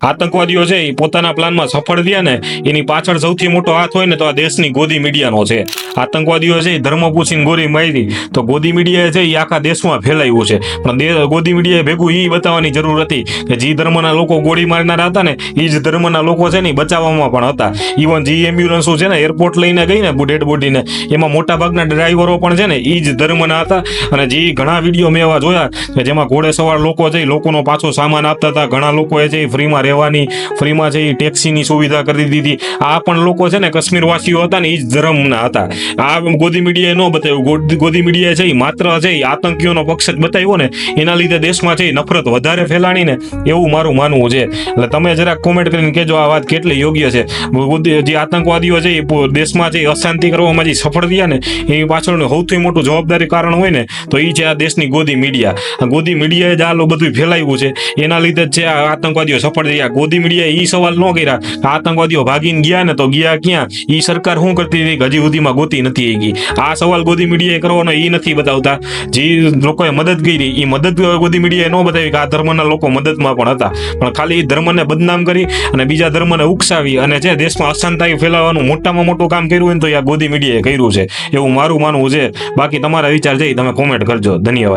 આતંકવાદીઓ છે એ પોતાના પ્લાનમાં સફળ થયા ને એની પાછળ સૌથી મોટો હાથ હોય ને તો આ દેશની ગોદી મીડિયાનો છે. આતંકવાદીઓ છે એ ધર્મ પૂછીને ગોરી મારી તો ગોદી મીડિયાએ છે એ આખા દેશમાં ફેલાયું છે. પણ ગોદી મીડિયાએ ભેગું એ બતાવવાની જરૂર હતી કે જે ધર્મના લોકો ગોળી મારનારા હતા ને એ જ ધર્મના લોકો છે ને બચાવવામાં પણ હતા. ઇવન જે એમ્બ્યુલન્સો છે ને એરપોર્ટ લઈને ગઈ ને ડેડ બોડીને એમાં મોટા ભાગના ડ્રાઈવરો પણ છે ને એ જ ધર્મના હતા. અને જે ઘણા વીડિયો મેં એવા જોયા કે જેમાં ઘોડે સવાર લોકો છે એ લોકોનો પાછો સામાન આપતા હતા. ઘણા લોકોએ છે એ ફ્રીમાં રહેવાની ફ્રીમાં છે ટેક્સીની સુવિધા કરી દીધી. આ પણ લોકો છે ને કાશ્મીરવાસીઓ હતા ને એ જ ધર્મના હતા. આ ગોદી મીડિયાએ ન બતાવ્યું. ગોદી મીડિયાએ છે માત્ર છે આતંકીઓનો પક્ષ જ બતાવ્યો ને એના લીધે દેશમાં છે નફરત વધારે ફેલાણી ને એવું મારું માનવું છે. એટલે તમે જરાક કોમેન્ટ કરીને કહેજો આ વાત કેટલી યોગ્ય છે. જે આતંકવાદીઓ છે એ દેશમાં જે અશાંતિ કરવામાં જે સફળ થયા ને એ પાછળનું સૌથી મોટું જવાબદારી કારણ હોય ને તો એ છે આ દેશની ગોદી મીડિયા. ગોદી મીડિયાએ જ આ બધું ફેલાવ્યું છે. એના લીધે જ છે આ આતંકવાદીઓ સફળ થયા ગોદી મીડિયા એ સવાલ ન કર્યા. આતંકવાદીઓ ભાગીને ગયા ને તો ગયા ક્યાં? એ સરકાર શું કરતી હતી હજી સુધીમાં ગોતી નથી આવી ગઈ આ સવાલ ગોદી મીડિયાએ કરવાનો એ નથી બતાવતા. જે લોકોએ મદદ કરી એ મદદ ગોદી મીડિયાએ ન બતાવી કે આ ધર્મના લોકો મદદમાં પણ હતા. પણ ખાલી ધર્મને બદનામ કરી અને બીજા ધર્મને ઉકસાવી અને જે દેશમાં અશાંતિ ફેલાવવાનું મોટામાં મોટું કામ કર્યું હોય તો આ ગોદી મીડિયાએ કર્યું છે. એવું મારું માનવું છે. બાકી તમારા વિચાર છે તમે કોમેન્ટ કરજો. ધન્યવાદ.